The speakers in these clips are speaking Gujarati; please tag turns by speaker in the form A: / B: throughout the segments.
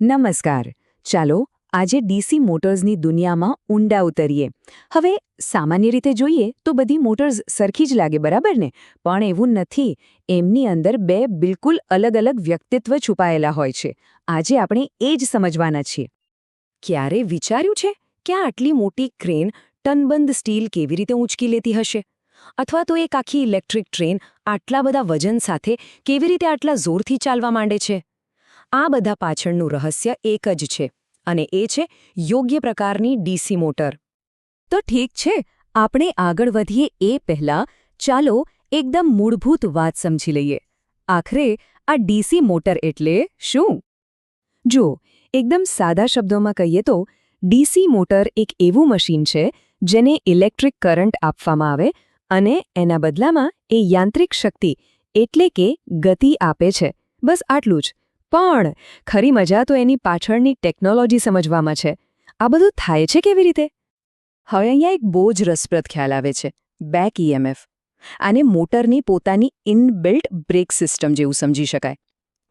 A: નમસ્કાર. ચાલો, આજે ડીસી મોટર્સની દુનિયામાં ઊંડા ઉતરીએ. હવે, સામાન્ય રીતે જોઈએ તો બધી મોટર્સ સરખી જ લાગે, બરાબર ને? પણ એવું નથી. એમની અંદર બે બિલકુલ અલગ અલગ વ્યક્તિત્વ છુપાયેલા હોય છે. આજે આપણે એ જ સમજવાના છીએ. ક્યારે વિચાર્યું છે કે આટલી મોટી ક્રેન ટનબંધ સ્ટીલ કેવી રીતે ઊંચકી લેતી હશે? અથવા તો એક આખી ઇલેક્ટ્રિક ટ્રેન આટલા બધા વજન સાથે કેવી રીતે આટલા જોરથી ચાલવા માંડે છે? આ બધા પાછળનું રહસ્ય એક જ છે, અને એ છે યોગ્ય પ્રકારની ડીસી મોટર. તો ઠીક છે, આપણે આગળ વધીએ એ પહેલાં. ચાલો એકદમ મૂળભૂત વાત સમજી લઈએ. આખરે આ ડીસી મોટર એટલે શું? જો, એકદમ સાદા શબ્દોમાં કહીએ તો, ડીસી મોટર એક એવું મશીન છે, જેને ઇલેક્ટ્રિક કરંટ આપવામાં આવે, અને એના બદલામાં એ યાંત્રિક શક્તિ, એટલે કે ગતિ આપે છે. બસ આટલું જ. પણ ખરી મજા તો એની પાછળની ટેકનોલોજી સમજવામાં છે. આ બધું થાય છે કેવી રીતે? હવે અહીંયા એક બહુ જ રસપ્રદ ખ્યાલ આવે છે. Back EMF. આને મોટરની પોતાની ઇનબિલ્ટ બ્રેક સિસ્ટમ જેવું સમજી શકાય.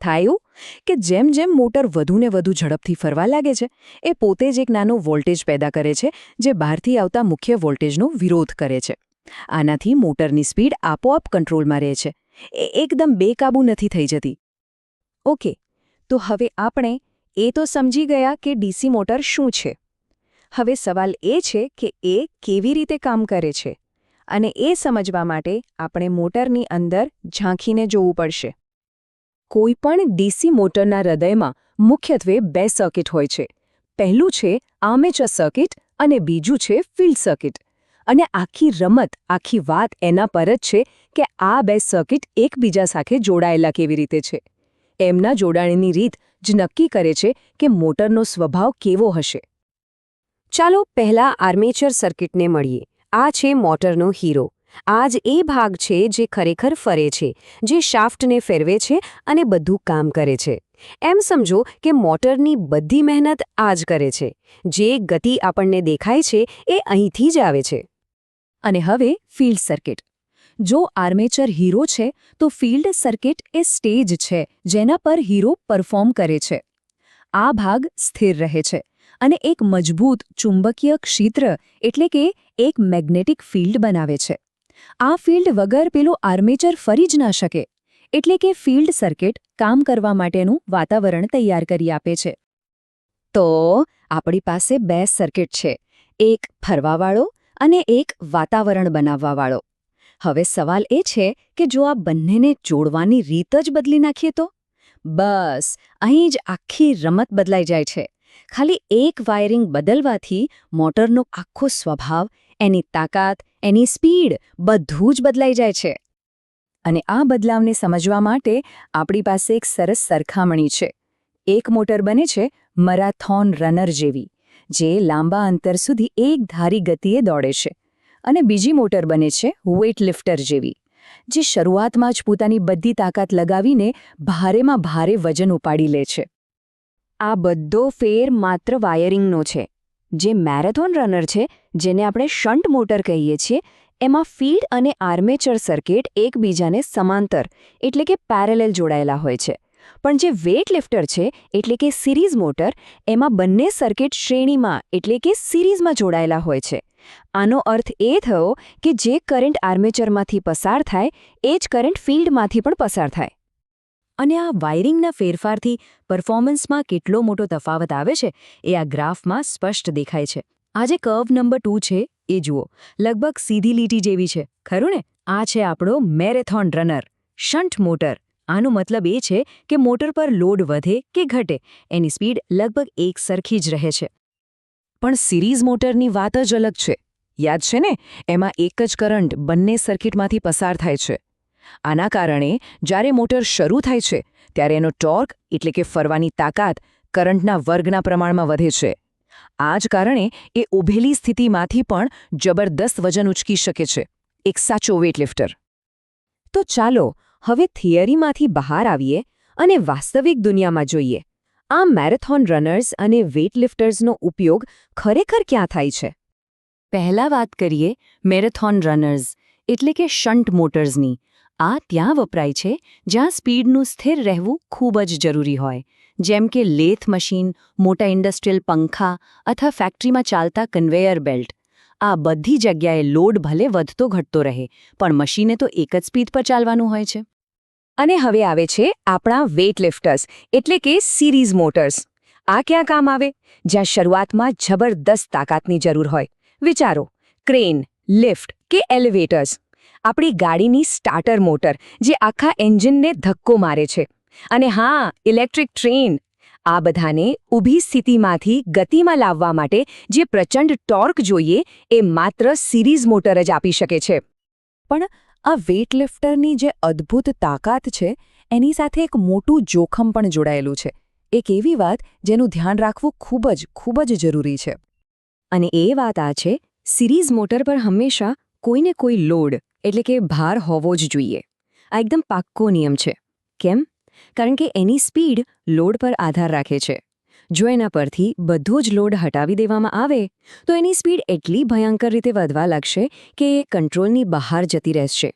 A: થાય એવું કે જેમ જેમ મોટર વધુને વધુ ઝડપથી ફરવા લાગે છે, એ પોતે જ એક નાનો વોલ્ટેજ પેદા કરે છે, જે બહારથી આવતા મુખ્ય વોલ્ટેજનો વિરોધ કરે છે. આનાથી મોટરની સ્પીડ આપોઆપ કંટ્રોલમાં રહે છે. એ એકદમ બેકાબૂ નથી થઈ જતી. ઓકે તો હવે આપણે એ તો સમજી ગયા કે ડીસી મોટર શું છે. હવે સવાલ એ છે કે એ કેવી રીતે કામ કરે છે અને એ સમજવા માટે આપણે મોટરની અંદર ઝાંખીને જોવું પડશે. કોઈપણ ડીસી મોટરના હૃદયમાં મુખ્યત્વે બે સર્કિટ હોય છે. પહેલું છે આમેચર સર્કિટ અને બીજું છે ફિલ્ડ સર્કિટ. અને આખી રમત, આખી વાત એના પર જ છે કે આ બે સર્કિટ એકબીજા સાથે જોડાયેલા કેવી રીતે છે. એમના જોડાણની રીત જ નક્કી કરે છે કે મોટરનો સ્વભાવ કેવો હશે. ચાલો પહેલા આર્મેચર સર્કિટને મળીએ. આ છે મોટરનો હીરો. આ જ એ ભાગ છે જે ખરેખર ફરે છે, જે શાફ્ટને ફેરવે છે અને બધું કામ કરે છે. એમ સમજો કે મોટરની બધી મહેનત આ જ કરે છે. જે ગતિ આપણને દેખાય છે એ અહીંથી જ આવે છે. અને હવે ફિલ્ડ સર્કિટ. જો આર્મેચર હીરો છે, તો ફિલ્ડ સર્કિટ એ સ્ટેજ છે, જેના પર હીરો પરફોર્મ કરે છે. આ ભાગ સ્થિર રહે છે અને એક મજબૂત ચુંબકીય ક્ષેત્ર એટલે કે એક મેગ્નેટિક ફિલ્ડ બનાવે છે. આ ફિલ્ડ વગર પેલું આર્મેચર ફરી જ ના શકે, એટલે કે ફિલ્ડ સર્કિટ કામ કરવા માટેનું વાતાવરણ તૈયાર કરી આપે છે. તો આપણી પાસે બે સર્કિટ છે, એક ફરવાવાળો અને એક વાતાવરણ બનાવવાવાળો. હવે સવાલ એ છે કે જો આ બંનેને જોડવાની રીત જ બદલી નાખીએ તો? બસ, અહીં જ આખી રમત બદલાઈ જાય છે. ખાલી એક વાયરિંગ બદલવાથી મોટરનો આખો સ્વભાવ, એની તાકાત, એની સ્પીડ બધું જ બદલાઈ જાય છે. અને આ બદલાવને સમજવા માટે આપણી પાસે એક સરસ સરખામણી છે. એક મોટર બને છે મરાથોન રનર જેવી, જે લાંબા અંતર સુધી એક ધારી ગતિએ દોડે છે. અને બીજી મોટર બને છે વેઇટ લિફ્ટર જેવી, જે શરૂઆતમાં જ પોતાની બધી તાકાત લગાવીને ભારેમાં ભારે વજન ઉપાડી લે છે. આ બધો ફેર માત્ર વાયરિંગનો છે. જે મેરેથોન રનર છે, જેને આપણે શન્ટ મોટર કહીએ છીએ, એમાં ફીડ અને આર્મેચર સર્કિટ એકબીજાને સમાંતર, એટલે કે પેરેલેલ જોડાયેલા હોય છે. પણ જે વેઇટ લિફ્ટર છે, એટલે કે સિરીઝ મોટર એમાં બંને સર્કિટ શ્રેણીમાં, એટલે કે સિરીઝમાં જોડાયેલા હોય છે. આનો અર્થ એ થયો કે જે કરંટ આર્મેચરમાંથી પસાર થાય, એ જ કરંટ ફિલ્ડમાંથી પણ પસાર થાય. અને આ વાયરિંગના ફેરફારથી પરફોર્મન્સમાં કેટલો મોટો તફાવત આવે છે, એ આ ગ્રાફમાં સ્પષ્ટ દેખાય છે. આ જે કર્વ નંબર ટુ છે, એ જુઓ. લગભગ સીધી લીટી જેવી છે. ખરું ને? આ છે આપણો મેરેથોન રનર શન્ટ મોટર આનો મતલબ એ છે કે મોટર પર લોડ વધે કે ઘટે, એની સ્પીડ લગભગ એક સરખી જ રહે છે. પણ સિરીઝ મોટરની વાત જ અલગ છે. યાદ છે ને? એમાં એક જ કરંટ બંને સર્કિટમાંથી પસાર થાય છે. આના કારણે જ્યારે મોટર શરૂ થાય છે, ત્યારે એનો ટોર્ક એટલે કે ફરવાની તાકાત કરંટના વર્ગના પ્રમાણમાં વધે છે. આ જ કારણે એ ઉભેલી સ્થિતિમાંથી પણ જબરદસ્ત વજન ઉચકી શકે છે. એક સાચો વેઇટલિફ્ટર. તો ચાલો હવે થિયરીમાંથી બહાર આવીએ અને વાસ્તવિક દુનિયામાં જોઈએ. આ મેરેથોન રનર્સ અને વેઇટલિફ્ટર્સનો ઉપયોગ ખરેખર ક્યાં થાય છે? પહેલા વાત કરીએ મેરેથોન રનર્સ, એટલે કે શન્ટ મોટર્સની. આ ત્યાં વપરાય છે જ્યાં સ્પીડનું સ્થિર રહેવું ખૂબ જ જરૂરી હોય. જેમ કે લેથ મશીન, મોટા ઇન્ડસ્ટ્રીયલ પંખા અથવા ફેક્ટરીમાં ચાલતા કન્વેયર બેલ્ટ. આ બધી જગ્યાએ લોડ ભલે વધતો ઘટતો રહે, પણ મશીને તો એક જ સ્પીડ પર ચાલવાનું હોય છે. અને હવે આવે છે આપણા વેઇટ લિફ્ટર્સ એટલે કે સિરીઝ મોટર્સ. આ ક્યાં કામ આવે? જ્યાં શરૂઆતમાં જબરદસ્ત તાકાતની જરૂર હોય. વિચારો, ક્રેન, લિફ્ટ કે એલિવેટર્સ. આપણી ગાડીની સ્ટાર્ટર મોટર, જે આખા એન્જિનને ધક્કો મારે છે. અને હા, ઇલેક્ટ્રિક ટ્રેન આ બધાને ઊભી સ્થિતિમાંથી ગતિમાં લાવવા માટે જે પ્રચંડ ટોર્ક જોઈએ, એ માત્ર સિરીઝ મોટર જ આપી શકે છે. પણ આ વેઇટલિફ્ટરની જે અદ્ભુત તાકાત છે, એની સાથે એક મોટું જોખમ પણ જોડાયેલું છે. એક એવી વાત જેનું ધ્યાન રાખવું ખૂબ જ ખૂબ જ જરૂરી છે. અને એ વાત આ છે, સિરીઝ મોટર પર હંમેશા કોઈને કોઈ લોડ, એટલે કે ભાર હોવો જ જોઈએ. આ એકદમ પાક્કો નિયમ છે. કેમ? કારણ કે એની સ્પીડ લોડ પર આધાર રાખે છે. જો એના પરથી બધો જ લોડ હટાવી દેવામાં આવે, તો એની સ્પીડ એટલી ભયંકર રીતે વધવા લાગશે કે એ કંટ્રોલની બહાર જતી રહેશે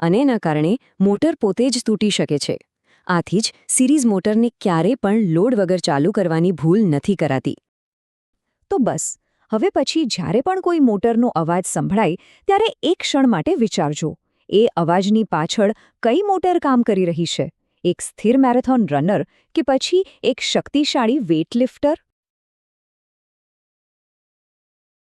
A: અને એના કારણે મોટર પોતે જ તૂટી શકે છે. આથી જ સિરીઝ મોટરને ક્યારે પણ લોડ વગર ચાલુ કરવાની ભૂલ નથી કરાતી. તો બસ, હવે પછી જ્યારે પણ કોઈ મોટરનો અવાજ સંભળાય, ત્યારે એક ક્ષણ માટે વિચારજો. એ અવાજની પાછળ કઈ મોટર કામ કરી રહી છે? એક સ્થિર મેરેથોન રનર કે પછી એક શક્તિશાળી વેઇટલિફ્ટર?